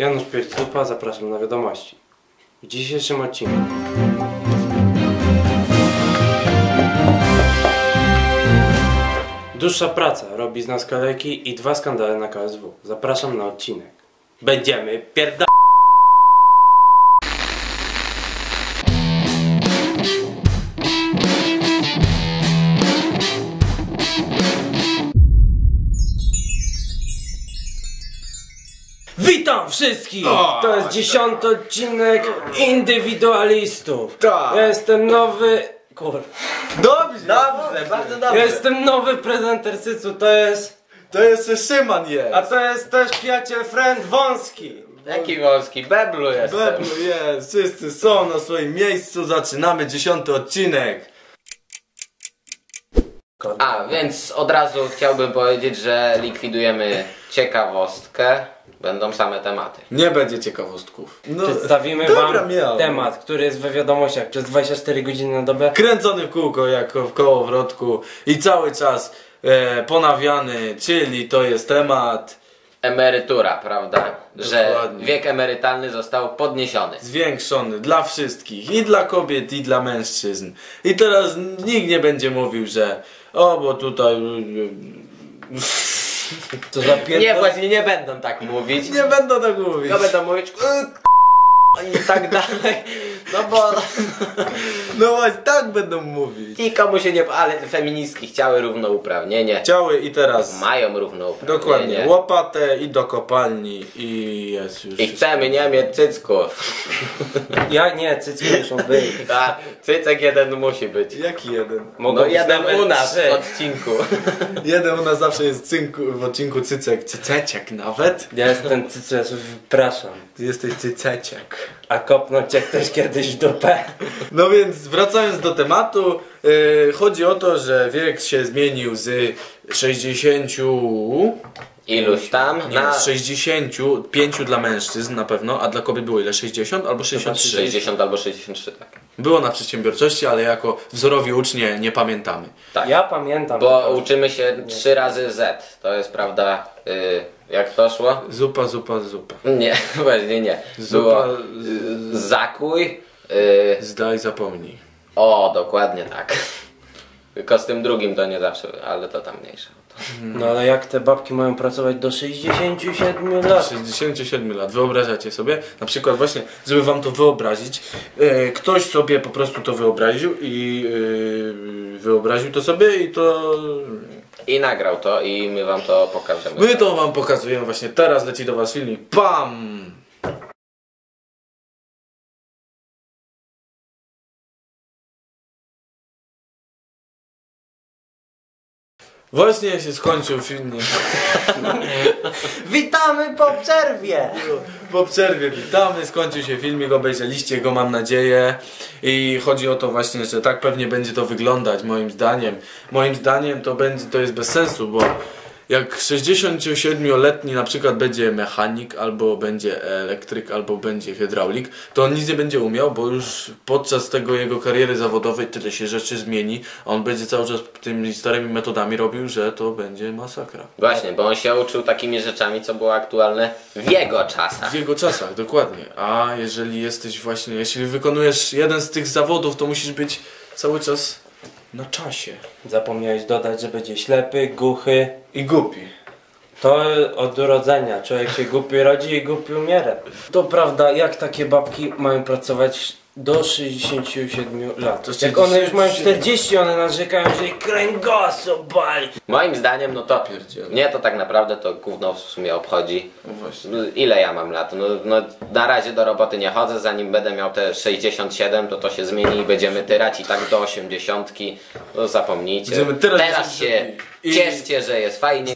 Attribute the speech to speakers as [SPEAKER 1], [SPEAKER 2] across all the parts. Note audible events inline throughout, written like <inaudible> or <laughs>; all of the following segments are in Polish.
[SPEAKER 1] Janusz Piercupa, zapraszam na wiadomości. W dzisiejszym odcinku Dłuższa praca robi z nas kaleki i dwa skandale na KSW. Zapraszam na odcinek. Będziemy pierda... Witam wszystkich!
[SPEAKER 2] O,
[SPEAKER 1] To jest dziesiąty odcinek Indywidualistów.
[SPEAKER 2] Tak.
[SPEAKER 1] Ja jestem nowy... Kur...
[SPEAKER 2] Dobrze,
[SPEAKER 3] Dobrze, bardzo dobrze.
[SPEAKER 1] Ja jestem nowy prezenter Sycu, to jest...
[SPEAKER 2] To jeszcze Szyman jest.
[SPEAKER 1] A to jest też przyjaciel friend Wąski.
[SPEAKER 3] Jaki wąski, beblu jestem.
[SPEAKER 2] Beblu jest, wszyscy są na swoim miejscu, zaczynamy dziesiąty odcinek.
[SPEAKER 3] A, więc od razu chciałbym powiedzieć, że likwidujemy ciekawostkę. Będą same tematy.
[SPEAKER 2] Nie będzie ciekawostków. No,
[SPEAKER 1] Przedstawimy
[SPEAKER 2] dobra,
[SPEAKER 1] wam
[SPEAKER 2] miał.
[SPEAKER 1] temat, który jest we wiadomościach przez 24 godziny na dobę.
[SPEAKER 2] Kręcony w kółko, jak w kołowrotku i cały czas e, ponawiany, czyli to jest temat
[SPEAKER 3] Emerytura, prawda? Że
[SPEAKER 2] Dokładnie.
[SPEAKER 3] wiek emerytalny został podniesiony.
[SPEAKER 2] zwiększony dla wszystkich, i dla kobiet, i dla mężczyzn. I teraz nikt nie będzie mówił, że o, bo tutaj...
[SPEAKER 1] To za.
[SPEAKER 3] Nie, właśnie nie będą tak mówić.
[SPEAKER 2] Nie będę tak mówić.
[SPEAKER 3] Ja będę mówić "Y, i tak dalej. No bo <laughs>
[SPEAKER 2] No właśnie, tak będą mówić.
[SPEAKER 3] nikomu się nie... Ale feministki chciały równouprawnienie.
[SPEAKER 2] Chciały i teraz
[SPEAKER 3] Mają równouprawnienie.
[SPEAKER 2] dokładnie łopatę i do kopalni i jest już.
[SPEAKER 3] I chcemy nie mieć cycków. <laughs>
[SPEAKER 1] Ja nie, cycki muszą być.
[SPEAKER 3] Ta, cycek jeden musi być.
[SPEAKER 2] Jaki jeden?
[SPEAKER 1] Mogą
[SPEAKER 3] No
[SPEAKER 1] być
[SPEAKER 3] jeden
[SPEAKER 1] nawet
[SPEAKER 3] u nas
[SPEAKER 1] trzy.
[SPEAKER 3] w odcinku. <laughs>
[SPEAKER 2] Jeden u nas zawsze jest cynku, w odcinku cycek. Cyceciek nawet.
[SPEAKER 1] Ja jestem cycek, wypraszam.
[SPEAKER 2] Ty jesteś cyceciek.
[SPEAKER 1] A kopnął cię ktoś kiedyś w dupę?
[SPEAKER 2] No więc wracając do tematu, yy, chodzi o to, że wiek się zmienił z 60.
[SPEAKER 3] Iluś tam
[SPEAKER 2] Nie,
[SPEAKER 3] na
[SPEAKER 2] z 65 dla mężczyzn na pewno, a dla kobiet było ile? 60 albo 63?
[SPEAKER 3] 60 albo 63, tak.
[SPEAKER 2] Było na przedsiębiorczości, ale jako wzorowi ucznie nie pamiętamy.
[SPEAKER 3] Tak.
[SPEAKER 1] Ja pamiętam.
[SPEAKER 3] Bo uczymy się trzy razy Z. To jest prawda. Y, jak to szło?
[SPEAKER 2] Zupa, zupa, zupa.
[SPEAKER 3] Nie, <laughs> właśnie nie.
[SPEAKER 2] Zupa,
[SPEAKER 3] Było y, zakuj. Y,
[SPEAKER 2] zdaj, zapomnij.
[SPEAKER 3] o, dokładnie tak. <laughs> Tylko z tym drugim to nie zawsze, ale to tam mniejsze.
[SPEAKER 1] No ale jak te babki mają pracować do 67 lat?
[SPEAKER 2] 67 lat, wyobrażacie sobie? Na przykład właśnie, żeby wam to wyobrazić, e, ktoś sobie po prostu to wyobraził i e, wyobraził to sobie i to...
[SPEAKER 3] I nagrał to i my wam to pokażemy.
[SPEAKER 2] My to wam pokazujemy właśnie teraz, leci do was filmik, PAM! Właśnie się skończył filmik. <laughs>
[SPEAKER 1] Witamy po przerwie!
[SPEAKER 2] Po przerwie witamy, skończył się filmik, obejrzeliście go mam nadzieję i chodzi o to właśnie, że tak pewnie będzie to wyglądać moim zdaniem. Moim zdaniem to będzie, to jest bez sensu, bo jak 67-letni na przykład będzie mechanik, albo będzie elektryk, albo będzie hydraulik, to on nic nie będzie umiał, bo już podczas tego jego kariery zawodowej tyle się rzeczy zmieni, a on będzie cały czas tymi starymi metodami robił, że to będzie masakra.
[SPEAKER 3] Właśnie, bo on się uczył takimi rzeczami, co było aktualne w jego czasach.
[SPEAKER 2] W jego czasach, dokładnie. A jeżeli jesteś właśnie, jeśli wykonujesz jeden z tych zawodów, to musisz być cały czas na czasie.
[SPEAKER 1] Zapomniałeś dodać, że będzie ślepy, głuchy.
[SPEAKER 2] I głupi.
[SPEAKER 1] To od urodzenia. Człowiek się głupi rodzi i głupi umiera. To prawda, jak takie babki mają pracować do 67 lat?
[SPEAKER 2] To
[SPEAKER 1] Jak one już mają
[SPEAKER 2] 47.
[SPEAKER 1] 40, one narzekają, że ich kręgosłup bali.
[SPEAKER 3] Moim zdaniem, no to
[SPEAKER 2] Pierdziele.
[SPEAKER 3] mnie to tak naprawdę to gówno w sumie obchodzi.
[SPEAKER 2] No właśnie.
[SPEAKER 3] Ile ja mam lat? No, no na razie do roboty nie chodzę, zanim będę miał te 67, to to się zmieni i będziemy tyrać i tak do 80. No zapomnijcie.
[SPEAKER 2] Będziemy tyrać
[SPEAKER 3] Teraz się
[SPEAKER 2] 80. I-
[SPEAKER 3] cieszcie, że jest fajnie.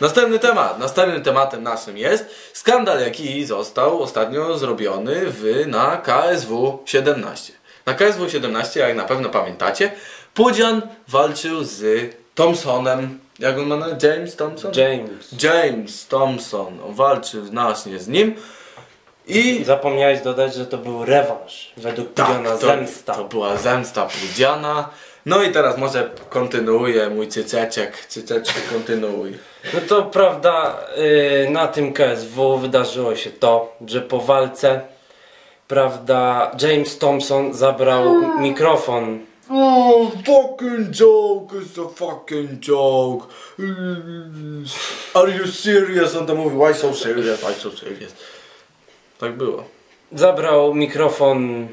[SPEAKER 2] Następny temat. Następnym tematem naszym jest skandal, jaki został ostatnio zrobiony w, na KSW 17. Na KSW 17, jak na pewno pamiętacie, Pudzian walczył z Thompsonem. Jak on ma na James Thompson?
[SPEAKER 1] James.
[SPEAKER 2] James Thompson walczył znacznie z nim i
[SPEAKER 1] Zapomniałeś dodać, że to był rewanż. Według
[SPEAKER 2] tak,
[SPEAKER 1] Pudiana
[SPEAKER 2] to,
[SPEAKER 1] zemsta.
[SPEAKER 2] to była zemsta Pudziana No i teraz może kontynuuję mój cyceczek. Cyceczek kontynuuj.
[SPEAKER 1] No to prawda, y, na tym KSW wydarzyło się to, że po walce, prawda, James Thompson zabrał mikrofon.
[SPEAKER 2] Oh, fucking joke, it's a fucking joke. Are you serious? On to mówi, why so serious, why so serious. Tak było.
[SPEAKER 1] Zabrał mikrofon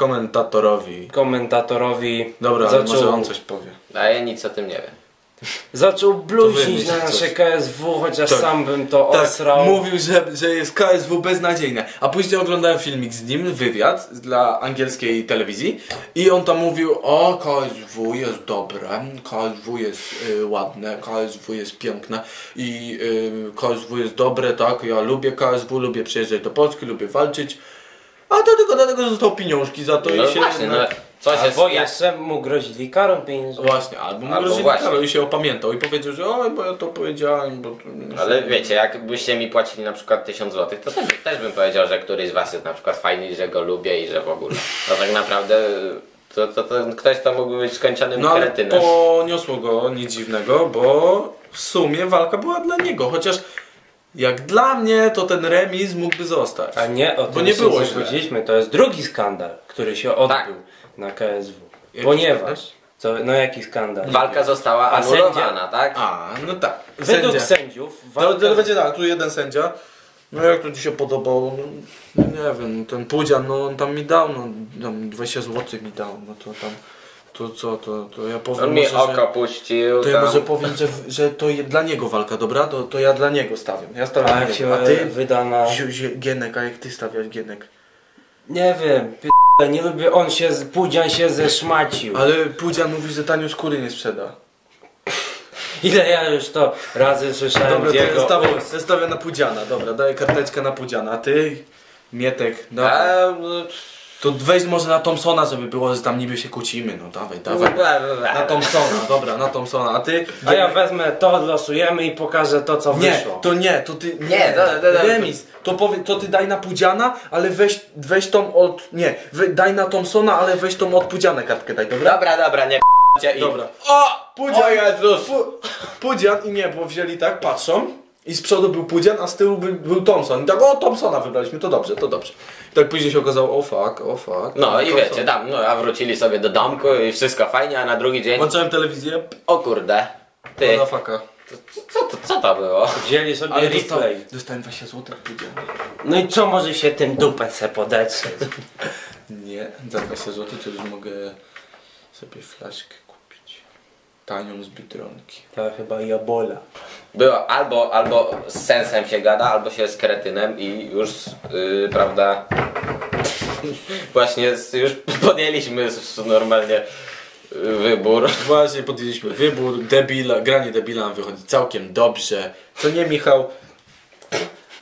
[SPEAKER 2] Komentatorowi.
[SPEAKER 1] komentatorowi.
[SPEAKER 2] Dobra, ale
[SPEAKER 1] zaczął,
[SPEAKER 2] może on coś powie.
[SPEAKER 3] A ja nic o tym nie wiem.
[SPEAKER 1] zaczął bluźnić na
[SPEAKER 2] coś.
[SPEAKER 1] nasze KSW, chociaż
[SPEAKER 2] Tak.
[SPEAKER 1] sam bym to
[SPEAKER 2] Tak,
[SPEAKER 1] osrał.
[SPEAKER 2] mówił, że, że jest KSW beznadziejne. A później oglądałem filmik z nim, wywiad dla angielskiej telewizji i on tam mówił, o KSW jest dobre, KSW jest y, ładne, KSW jest piękne i y, KSW jest dobre, tak, ja lubię KSW, lubię przyjeżdżać do Polski, lubię walczyć. A to tylko dlatego, że dostał pieniążki za to
[SPEAKER 3] No
[SPEAKER 2] i się...
[SPEAKER 3] właśnie, no coś jest...
[SPEAKER 1] Albo jeszcze mu grozili karą pieniężną.
[SPEAKER 2] Właśnie, albo mu
[SPEAKER 3] Albo
[SPEAKER 2] grozili
[SPEAKER 3] właśnie.
[SPEAKER 2] karą i się opamiętał i powiedział, że oj, bo ja to powiedziałem, bo... to-
[SPEAKER 3] Ale wiecie, jakbyście mi płacili na przykład 1000 zł, to też, też bym powiedział, że któryś z was jest na przykład fajny, że go lubię i że w ogóle. To tak naprawdę to, to, to ktoś to mógłby być skończonym
[SPEAKER 2] No ale
[SPEAKER 3] kretynem.
[SPEAKER 2] poniosło go nic dziwnego, bo w sumie walka była dla niego, chociaż jak dla mnie to ten remis mógłby zostać.
[SPEAKER 1] A nie, o
[SPEAKER 2] Bo
[SPEAKER 1] tym
[SPEAKER 2] nie
[SPEAKER 1] się
[SPEAKER 2] było.
[SPEAKER 1] To jest drugi skandal, który się odbył
[SPEAKER 3] Tak.
[SPEAKER 1] na KSW.
[SPEAKER 2] Jaki
[SPEAKER 1] Ponieważ, co, no jaki skandal?
[SPEAKER 3] Walka została
[SPEAKER 1] A
[SPEAKER 3] anulowana, tak?
[SPEAKER 2] A, no tak.
[SPEAKER 1] Według
[SPEAKER 2] Sędzia.
[SPEAKER 1] sędziów
[SPEAKER 2] To,
[SPEAKER 1] walka...
[SPEAKER 2] to będzie tak, tu jeden sędzia. No jak to ci się podobało? No, nie wiem, ten Pudzian, no on tam mi dał, no tam 20 zł mi dał, no to tam, to co, to, to ja powiem
[SPEAKER 3] On mi
[SPEAKER 2] może,
[SPEAKER 3] oko
[SPEAKER 2] że,
[SPEAKER 3] puścił.
[SPEAKER 2] to ja
[SPEAKER 3] tam.
[SPEAKER 2] może powiem, że, że to je- dla niego walka, dobra? To, to ja dla niego stawiam, ja stawiam
[SPEAKER 1] A
[SPEAKER 2] dla
[SPEAKER 1] jak się.
[SPEAKER 2] A ty?
[SPEAKER 1] wyda na...
[SPEAKER 2] Gienek, a jak ty stawiasz Gienek?
[SPEAKER 1] Nie wiem, p***, nie lubię, on się, z- Pudzian się zeszmacił.
[SPEAKER 2] Ale Pudzian mówi, że tanio skóry nie sprzeda. <laughs>
[SPEAKER 1] Ile ja już to razy słyszałem
[SPEAKER 2] Dobra, to ja
[SPEAKER 1] jego
[SPEAKER 2] stawiam, ja stawiam na Pudziana, dobra, daję karteczkę na Pudziana, a ty? Mietek, dobra.
[SPEAKER 3] A, no,
[SPEAKER 2] To weź może na Thompsona, żeby było, że tam niby się kłócimy, no dawaj, dawaj. Na Thompsona, dobra, na Thompsona, a ty?
[SPEAKER 1] A ja wezmę to, losujemy i pokażę to, co
[SPEAKER 2] Nie,
[SPEAKER 1] wyszło.
[SPEAKER 2] to nie, to ty.
[SPEAKER 3] Nie, to- to- to-
[SPEAKER 2] remis. To, powie, to ty daj na Pudziana, ale weź, weź tą od. Nie, wy, daj na Thompsona, ale weź tą od Pudziana kartkę daj, dobra?
[SPEAKER 3] Dobra, dobra, nie p***cie i...
[SPEAKER 2] Dobra. O! Pudzian!
[SPEAKER 3] O Jezus!
[SPEAKER 2] Pu, Pudzian i nie, bo wzięli tak, patrzą. I z przodu był Pudzian, a z tyłu był, był Thompson. I tak, o, Thompsona wybraliśmy, to dobrze, to dobrze. I tak później się okazało, o fuck, o fuck.
[SPEAKER 3] No i
[SPEAKER 2] Thompson.
[SPEAKER 3] wiecie, tam, no a wrócili sobie do domku i wszystko fajnie, a na drugi dzień...
[SPEAKER 2] Włączałem telewizję,
[SPEAKER 3] O kurde, ty,
[SPEAKER 2] the fucka.
[SPEAKER 3] co to, co to było?
[SPEAKER 1] Wzięli sobie
[SPEAKER 2] Ale
[SPEAKER 1] replay.
[SPEAKER 2] dostałem, dostałem 20 zł Pudzian.
[SPEAKER 1] No i co może się tym dupę se podetrzeć? <laughs>
[SPEAKER 2] Nie, za 20 zł to już mogę sobie flaszkę. Tanią z Biedronki.
[SPEAKER 1] To chyba jabola.
[SPEAKER 3] Było albo, albo z sensem się gada, albo się z kretynem i już, yy, prawda, <laughs> właśnie s- już podjęliśmy normalnie yy, wybór.
[SPEAKER 2] Właśnie podjęliśmy wybór, debila, granie debila nam wychodzi całkiem dobrze. Co nie Michał?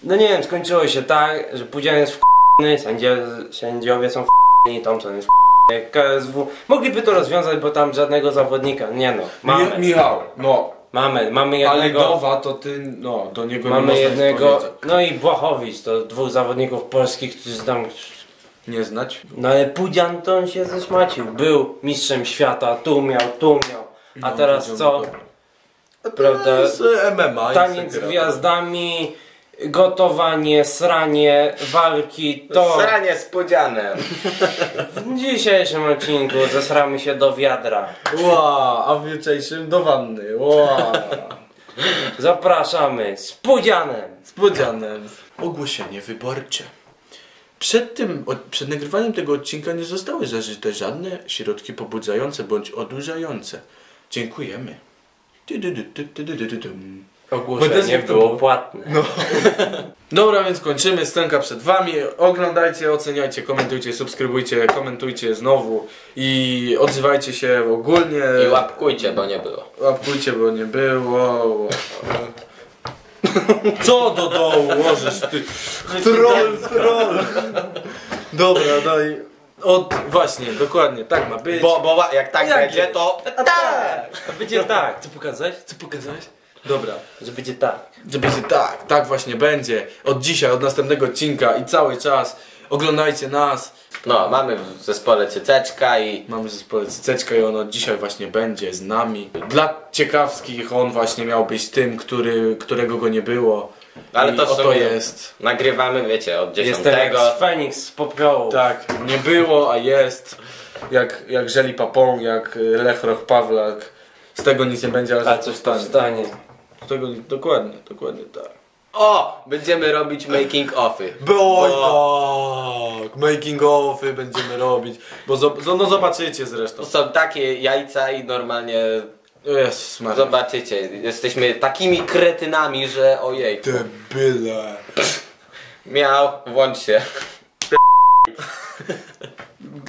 [SPEAKER 1] No nie wiem, skończyło się tak, że Pudzian jest w***ny, sędzia, sędziowie są w***ni, Thompson jest w***ny, KSW. Mogliby to rozwiązać, bo tam żadnego zawodnika, nie no, mamy,
[SPEAKER 2] Mi, Michał, no.
[SPEAKER 1] mamy, mamy
[SPEAKER 2] Ale
[SPEAKER 1] jednego,
[SPEAKER 2] Dowa to ty, no, do niego nie
[SPEAKER 1] mamy
[SPEAKER 2] nic
[SPEAKER 1] jednego, no i Błachowicz, to dwóch zawodników polskich, którzy tam,
[SPEAKER 2] Nie znać?
[SPEAKER 1] no ale Pudzian to on się zeszmacił, był mistrzem świata, tu miał, tu miał, a
[SPEAKER 2] No,
[SPEAKER 1] teraz co? Prawda?
[SPEAKER 2] Z MMA.
[SPEAKER 1] Taniec z
[SPEAKER 2] gra.
[SPEAKER 1] gwiazdami, gotowanie, sranie, walki, to
[SPEAKER 3] Sranie z pudzianem.
[SPEAKER 1] w dzisiejszym odcinku zesramy się do wiadra.
[SPEAKER 2] Ła, a w jutrzejszym do wanny. Ła.
[SPEAKER 1] Zapraszamy z pudzianem.
[SPEAKER 2] Z Pudzianem. Ogłoszenie wyborcze. Przed tym, przed nagrywaniem tego odcinka nie zostały zażyte żadne środki pobudzające bądź odurzające. Dziękujemy.
[SPEAKER 1] Ogłoszenie było płatne. No. <laughs>
[SPEAKER 2] Dobra, więc kończymy. Stronka przed Wami. Oglądajcie, oceniajcie, komentujcie, subskrybujcie, komentujcie znowu i odzywajcie się ogólnie.
[SPEAKER 3] I łapkujcie, bo nie było.
[SPEAKER 2] Łapkujcie, bo nie było. <laughs> Co do dołu łożysz ty? <laughs> Troll, troll. Dobra, daj. Od, właśnie, dokładnie, tak ma być.
[SPEAKER 3] Bo, bo jak tak będzie, to...
[SPEAKER 1] Tak! tak. Będzie tak. Co pokazać?
[SPEAKER 2] Co pokazać? Dobra,
[SPEAKER 1] Że będzie tak.
[SPEAKER 2] że będzie tak, tak właśnie będzie. Od dzisiaj, od następnego odcinka i cały czas. oglądajcie nas.
[SPEAKER 3] No, mamy w zespole Cyceczka i
[SPEAKER 2] Mamy zespół Cyceczka i ono dzisiaj właśnie będzie z nami. Dla ciekawskich on właśnie miał być tym, który, którego go nie było.
[SPEAKER 3] Ale
[SPEAKER 2] I
[SPEAKER 3] to w
[SPEAKER 2] oto jest.
[SPEAKER 3] nagrywamy, wiecie, od
[SPEAKER 1] Jestem jak z Feniks z popiołu.
[SPEAKER 2] Tak, nie było, a jest. Jak, jak Żeli Papon, jak y, Lech Roch Pawlak. Z tego nic nie będzie, ale
[SPEAKER 1] A coś tam stanie.
[SPEAKER 2] Tego dokładnie, dokładnie tak.
[SPEAKER 3] O! Będziemy robić making offy.
[SPEAKER 2] Oj tak, making offy będziemy robić. Bo zo- no zobaczycie
[SPEAKER 3] To
[SPEAKER 2] zresztą.
[SPEAKER 3] są takie jajca i normalnie
[SPEAKER 2] Jezus Maria.
[SPEAKER 3] zobaczycie. Jesteśmy takimi kretynami, że ojej.
[SPEAKER 2] Debyle.
[SPEAKER 3] Miał, włącz się.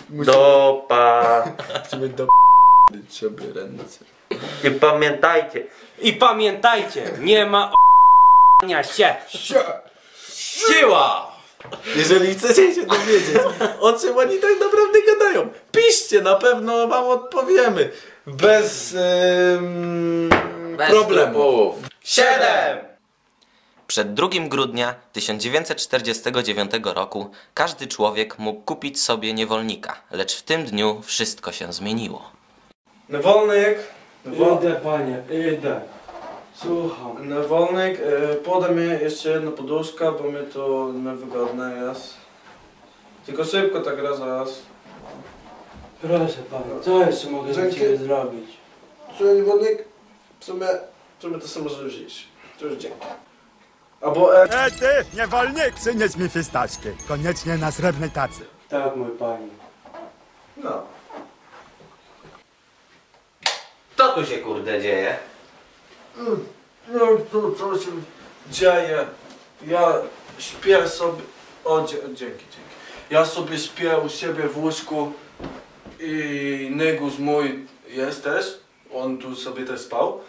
[SPEAKER 3] Dopa.
[SPEAKER 2] Musimy do sobie ręce.
[SPEAKER 3] I pamiętajcie.
[SPEAKER 1] I pamiętajcie, nie ma o***nia się.
[SPEAKER 2] Siła! Jeżeli chcecie się dowiedzieć, o czym oni tak naprawdę gadają, piszcie, na pewno wam odpowiemy. Bez, ym,
[SPEAKER 3] Bez
[SPEAKER 2] problemu.
[SPEAKER 3] skrupułów. Siedem!
[SPEAKER 4] Przed 2 grudnia 1949 roku każdy człowiek mógł kupić sobie niewolnika, lecz w tym dniu wszystko się zmieniło.
[SPEAKER 2] Wolnik,
[SPEAKER 1] Idę panie, idę. Słucham.
[SPEAKER 2] Wolnik, e, podaj mi jeszcze jedna poduszka, bo mi to niewygodne jest. Tylko szybko tak raz raz.
[SPEAKER 1] Proszę pana, co jeszcze mogę dla
[SPEAKER 2] Dzięki.
[SPEAKER 1] ciebie zrobić?
[SPEAKER 2] Słuchaj, niewolnik, w sumie, w sumie to sobie możesz wziąć. To już dzięki. Albo, e,
[SPEAKER 5] E ty, niewolnik, przynieś mi fistaszki. Koniecznie na srebrnej tacy.
[SPEAKER 1] Tak mój panie.
[SPEAKER 2] no.
[SPEAKER 3] Co tu się kurde dzieje?
[SPEAKER 2] No to co się dzieje? Ja śpię sobie. O, dzie- dzięki, dzięki. Ja sobie śpię u siebie w łóżku i Negus mój jest też. On tu sobie też spał.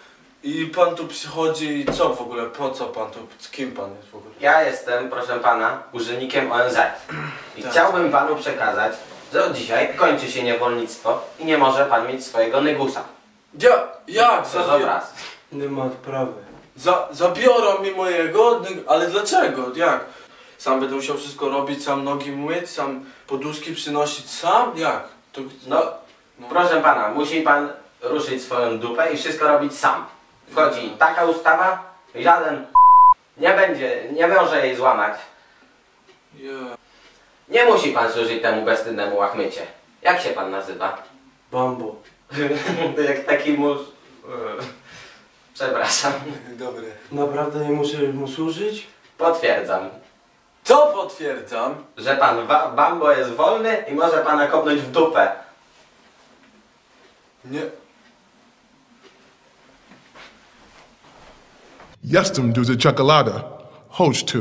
[SPEAKER 2] I pan tu przychodzi i co w ogóle? Po co pan tu? Z kim pan jest w ogóle?
[SPEAKER 3] Ja jestem, proszę pana, urzędnikiem ONZ. I
[SPEAKER 2] Tak.
[SPEAKER 3] chciałbym panu przekazać, że od dzisiaj kończy się niewolnictwo i nie może pan mieć swojego negusa.
[SPEAKER 2] Ja, jak?
[SPEAKER 3] Co za obraz?
[SPEAKER 1] Nie ma odprawy.
[SPEAKER 2] za, zabiorą mi mojego, ale dlaczego? Jak? Sam będę musiał wszystko robić, sam nogi myć, sam poduszki przynosić, sam? Jak? To,
[SPEAKER 3] No, proszę pana, musi pan ruszyć swoją dupę i wszystko robić sam. Wchodzi taka ustawa, żaden nie będzie, nie może jej złamać. Nie musi pan służyć temu bezstydnemu łachmycie. Jak się pan nazywa?
[SPEAKER 1] Bambo.
[SPEAKER 3] Jak taki mórz... Przepraszam.
[SPEAKER 2] Dobre.
[SPEAKER 1] Naprawdę nie muszę mu służyć?
[SPEAKER 3] Potwierdzam,
[SPEAKER 2] Co potwierdzam?
[SPEAKER 3] że pan Wa- Bambo jest wolny i może pana kopnąć w dupę.
[SPEAKER 2] Nie.
[SPEAKER 6] Jestem do the chocolata. Host to.